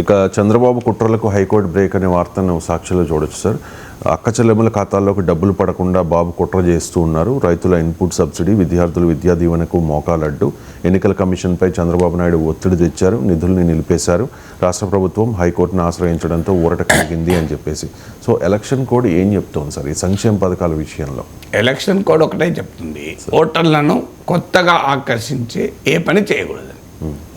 ఇక Chandrababu కుట్రలకు high court break అనే వార్తను సాక్షిలో చూడొచ్చు సార్. అక్క చెల్లెమ్మల ఖాతాల్లోకి డబ్బులు పడకుండా బాబు కుట్ర చేస్తూ ఉన్నారు. రైతుల ఇన్పుట్ సబ్సిడీ విద్యార్థులు విద్యా దీవెనకు మోకాలడ్డు ఎన్నికల కమిషన్పై చంద్రబాబు నాయుడు ఒత్తిడి తెచ్చారు నిధుల్ని నిలిపేశారు. రాష్ట్ర ప్రభుత్వం హైకోర్టును ఆశ్రయించడంతో ఊరట కలిగింది అని చెప్పేసి. సో ఎలక్షన్ కోడ్ ఏం చెప్తోంది సార్ ఈ సంక్షేమ పథకాల విషయంలో? ఎలక్షన్ కోడ్ ఒకటే చెప్తుంది. ఓటర్లను కొత్తగా ఆకర్షించే ఏ పని చేయకూడదు.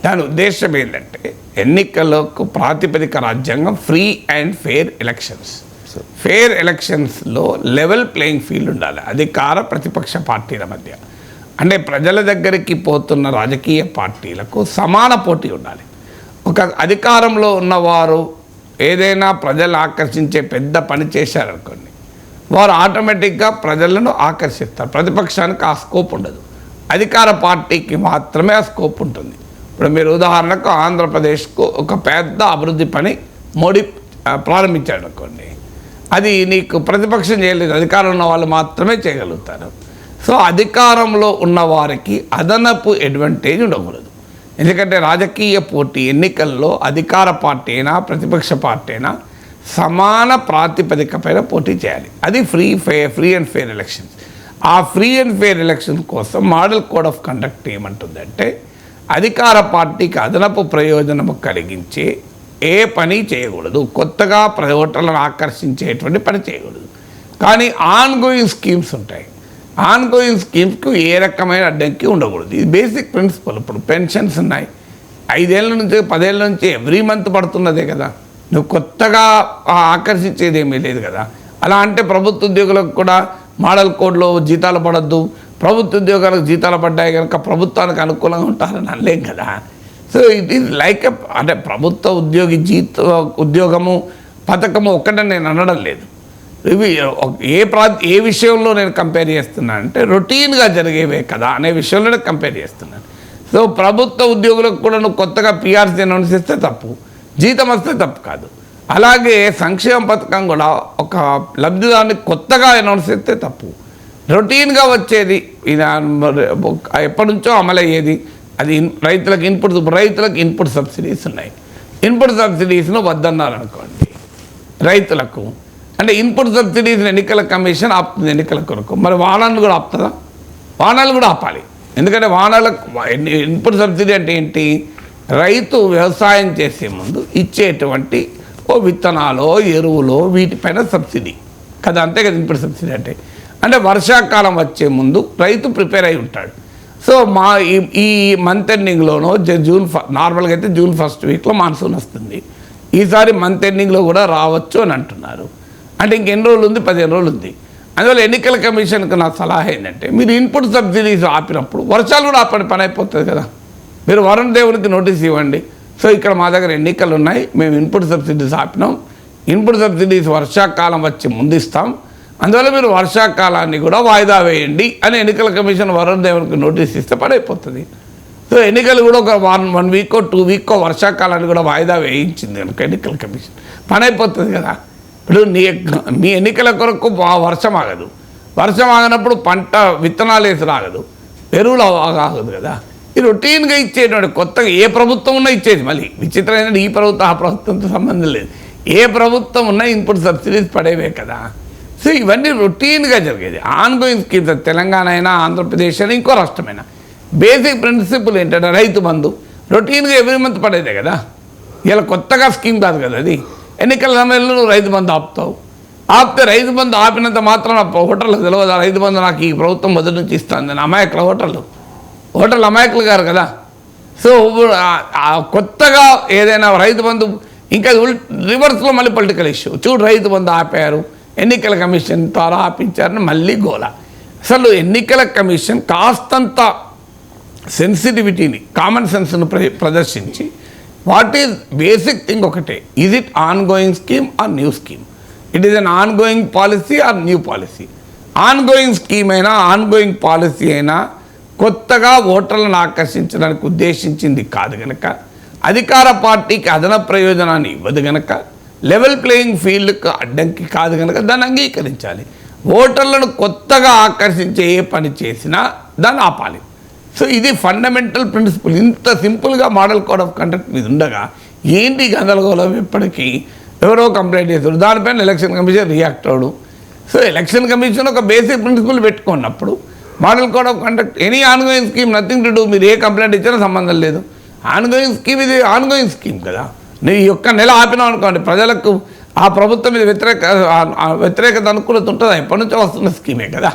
దాని ఉద్దేశం ఏంటంటే ఎన్నికలకు ప్రాతిపదిక రాజ్యాంగం free and fair elections. Fair ఎలక్షన్స్లో లెవెల్ ప్లేయింగ్ ఫీల్డ్ ఉండాలి. అధికార ప్రతిపక్ష పార్టీల మధ్య. అంటే ప్రజల దగ్గరికి పోతున్న రాజకీయ పార్టీలకు సమాన పోటీ ఉండాలి. ఒక అధికారంలో ఉన్నవారు ఏదైనా ప్రజలు ఆకర్షించే పెద్ద పని చేశారనుకోండి వారు ఆటోమేటిక్గా ప్రజలను ఆకర్షిస్తారు. ప్రతిపక్షానికి ఆ స్కోప్ ఉండదు. అధికార పార్టీకి మాత్రమే ఆ స్కోప్ ఉంటుంది. ఇప్పుడు మీరు ఉదాహరణకు ఆంధ్రప్రదేశ్కు ఒక పెద్ద అభివృద్ధి పని మోడీ ప్రారంభించాడు అనుకోండి. అది నీకు ప్రతిపక్షం చేయలేదు అధికారంలో ఉన్న వాళ్ళు మాత్రమే చేయగలుగుతారు. సో అధికారంలో ఉన్నవారికి అదనపు అడ్వాంటేజ్ ఉండకూడదు. ఎందుకంటే రాజకీయ పోటీ ఎన్నికల్లో అధికార పార్టీ అయినా ప్రతిపక్ష పార్టీ అయినా సమాన ప్రాతిపదిక పైన పోటీ చేయాలి. అది ఫ్రీ ఫే ఫ్రీ అండ్ ఫెయిర్ ఎలక్షన్స్ ఆ ఫ్రీ అండ్ ఫెయిర్ ఎలక్షన్ కోసం మోడల్ కోడ్ ఆఫ్ కండక్ట్ ఏమంటుందంటే అధికార పార్టీకి అదనపు ప్రయోజనము కలిగించే ఏ పని చేయకూడదు. కొత్తగా ప్ర- ఆకర్షించేటువంటి పని చేయకూడదు. కానీ ఆన్గోయింగ్ స్కీమ్స్ ఉంటాయి. ఆన్గోయింగ్ స్కీమ్స్కు ఏ రకమైన అడ్డంకి ఉండకూడదు. ఇది బేసిక్ ప్రిన్సిపల్. ఇప్పుడు పెన్షన్స్ ఉన్నాయి. ఐదేళ్ళ నుంచి పదేళ్ళ నుంచి ఎవ్రీ మంత్ పడుతున్నదే కదా. నువ్వు కొత్తగా ఆకర్షించేది ఏమీ లేదు కదా. అలా అంటే ప్రభుత్వ ఉద్యోగులకు కూడా మోడల్ కోడ్లో జీతాలు పడద్దు. ప్రభుత్వ ఉద్యోగాలకు జీతాలు పడ్డాయి కనుక ప్రభుత్వానికి అనుకూలంగా ఉంటారని అనలేం కదా. సో ఇట్ ఈజ్ లైక్ అంటే ప్రభుత్వ ఉద్యోగి జీత ఉద్యోగము పథకము ఒక్కటే నేను అనడం లేదు. ఇవి ఏ ప్రా ఏ విషయంలో నేను కంపేర్ చేస్తున్నాను అంటే రొటీన్గా జరిగేవే కదా అనే విషయంలోనే కంపేర్ చేస్తున్నాను. సో ప్రభుత్వ ఉద్యోగులకు కూడా నువ్వు కొత్తగా పిఆర్సీ అనౌన్స్ చేస్తే తప్పు జీతం వస్తే తప్పు కాదు. అలాగే సంక్షేమ పథకం కూడా ఒక లబ్ధిదారుని కొత్తగా అనౌన్స్ చేస్తే తప్పు. రొటీన్గా వచ్చేది. ఇది ఎప్పటి నుంచో అమలయ్యేది. అది రైతులకు ఇన్పుట్ రైతులకు ఇన్పుట్ సబ్సిడీస్ ఉన్నాయి. ఇన్పుట్ సబ్సిడీస్ను వద్దన్నారు అనుకోండి రైతులకు. అంటే ఇన్పుట్ సబ్సిడీస్ ఎన్నికల కమిషన్ ఆపుతుంది ఎన్నికల కొరకు. మరి వాహనాలను కూడా ఆపుతుందా? వాహనాలు కూడా ఆపాలి. ఎందుకంటే వాహనాలకు ఇన్పుట్ సబ్సిడీ అంటే ఏంటి? రైతు వ్యవసాయం చేసే ముందు ఇచ్చేటువంటి ఓ విత్తనాలు ఎరువులు వీటిపైన సబ్సిడీ. కదా అంతే కదా ఇన్పుట్ సబ్సిడీ అంటే. అంటే వర్షాకాలం వచ్చే ముందు రైతు ప్రిపేర్ అయి ఉంటాడు. సో మా ఈ- ఈ మంత్ ఎండింగ్లోనో జ- జూన్ నార్మల్గా అయితే జూన్ ఫస్ట్ వీక్లో మాన్సూన్ వస్తుంది. ఈసారి మంత్ ఎండింగ్లో కూడా రావచ్చు అని అంటున్నారు. అంటే ఇంకెన్ని రోజులు ఉంది? పదిహేను రోజులు ఉంది. అందువల్ల ఎన్నికల కమిషన్కి నా సలహా ఏంటంటే మీరు ఇన్పుట్ సబ్సిడీస్ ఆపినప్పుడు వర్షాలు కూడా ఆపని పని అయిపోతుంది కదా. మీరు వరుణ్ దేవునికి నోటీస్ ఇవ్వండి. సో ఇక్కడ మా దగ్గర ఎన్నికలు ఉన్నాయి మేము ఇన్పుట్ సబ్సిడీస్ ఆపినాం. ఇన్పుట్ సబ్సిడీస్ వర్షాకాలం వచ్చి ముందిస్తాం అందువల్ల మీరు వర్షాకాలాన్ని కూడా వాయిదా వేయండి అని ఎన్నికల కమిషన్ వరుణ్ దేవునికి నోటీస్ ఇస్తే పడైపోతుంది. సో ఎన్నికలు కూడా ఒక వన్ వన్ వీకో టూ వీకో వర్షాకాలాన్ని కూడా వాయిదా వేయించింది కనుక ఎన్నికల కమిషన్. పని అయిపోతుంది కదా. ఇప్పుడు నీ మీ ఎన్నికల కొరకు వర్షం ఆగదు. వర్షం ఆగినప్పుడు పంట విత్తనాలు వేసి రాగదు. ఎరువులు ఆగదు కదా. ఈ రొటీన్గా ఇచ్చేటువంటి కొత్తగా ఏ ప్రభుత్వం ఉన్నా ఇచ్చేది మళ్ళీ. విచిత్రం ఈ ప్రభుత్వం ఆ ప్రభుత్వంతో సంబంధం లేదు. ఏ ప్రభుత్వం ఉన్నా ఇన్పుట్ సబ్సిడీస్ పడేవే కదా. సో ఇవన్నీ రొటీన్గా జరిగేది. ఆన్ గోయింగ్ స్కీమ్స్ తెలంగాణ అయినా ఆంధ్రప్రదేశ్ అయినా ఇంకో రాష్ట్రమైనా బేసిక్ ప్రిన్సిపల్ ఏంటంటే రైతు బంధు. రొటీన్గా ఎవ్రీ మంత్ పడేదే కదా. ఇలా కొత్తగా స్కీమ్ కాదు కదా అది. ఎన్నికల సమయంలో నువ్వు రైతు బంధు ఆపుతావు. ఆపితే రైతు బంధు ఆపినంత మాత్రం హోటల్లో తెలియదు రైతు బంధు నాకు ఈ ప్రభుత్వం మొదటి నుంచి ఇస్తుంది అమాయకుల హోటళ్ళు హోటల్ అమాయకులు గారు కదా. సో కొత్తగా ఏదైనా రైతు బంధు ఇంకా రివర్స్లో మళ్ళీ పొలిటికల్ ఇష్యూ. చూడు రైతు బంధు ఆపారు. ఎన్నికల కమిషన్ ద్వారా ఆపించారని మళ్ళీ గోల. అసలు ఎన్నికల కమిషన్ కాస్తంత సెన్సిటివిటీని కామన్ సెన్స్ను ప్ర ప్రదర్శించి వాట్ ఈజ్ బేసిక్ థింగ్ ఒకటే. Is it ongoing scheme or new scheme it is on ongoing policy or new policy ongoing scheme అయినా ఆన్ గోయింగ్ పాలసీ అయినా కొత్తగా ఓటర్లను ఆకర్షించడానికి ఉద్దేశించింది కాదు గనక అధికార పార్టీకి అదన ప్రయోజనాన్ని ఇవ్వదు గనక లెవెల్ ప్లేయింగ్ ఫీల్డ్కి అడ్డంకి కాదు కనుక దాన్ని అంగీకరించాలి. ఓటర్లను కొత్తగా ఆకర్షించే ఏ పని చేసినా దాన్ని ఆపాలి. సో ఇది ఫండమెంటల్ ప్రిన్సిపల్. ఇంత సింపుల్గా మోడల్ కోడ్ ఆఫ్ కండక్ట్ మీద ఉండగా ఏంటి గందరగోళం? ఇప్పటికీ ఎవరో కంప్లైంట్ చేస్తారు దానిపైన ఎలక్షన్ కమిషన్ రియాక్ట్ అవడు సో ఎలక్షన్ కమిషన్ ఒక బేసిక్ ప్రిన్సిపల్ పెట్టుకున్నప్పుడు model code of conduct any ongoing scheme nothing to do మీరు ఏ కంప్లైంట్ ఇచ్చినా సంబంధం లేదు. ఆన్గోయింగ్ స్కీమ్ ఇది ఆన్గోయింగ్ స్కీమ్ కదా. నీ యొక్క నెల ఆపినాం అనుకోండి ప్రజలకు ఆ ప్రభుత్వం మీద వ్యతిరేక వ్యతిరేకత అనుకూలత ఉంటుందా? ఎప్పటి నుంచో వస్తున్న స్కీమే కదా.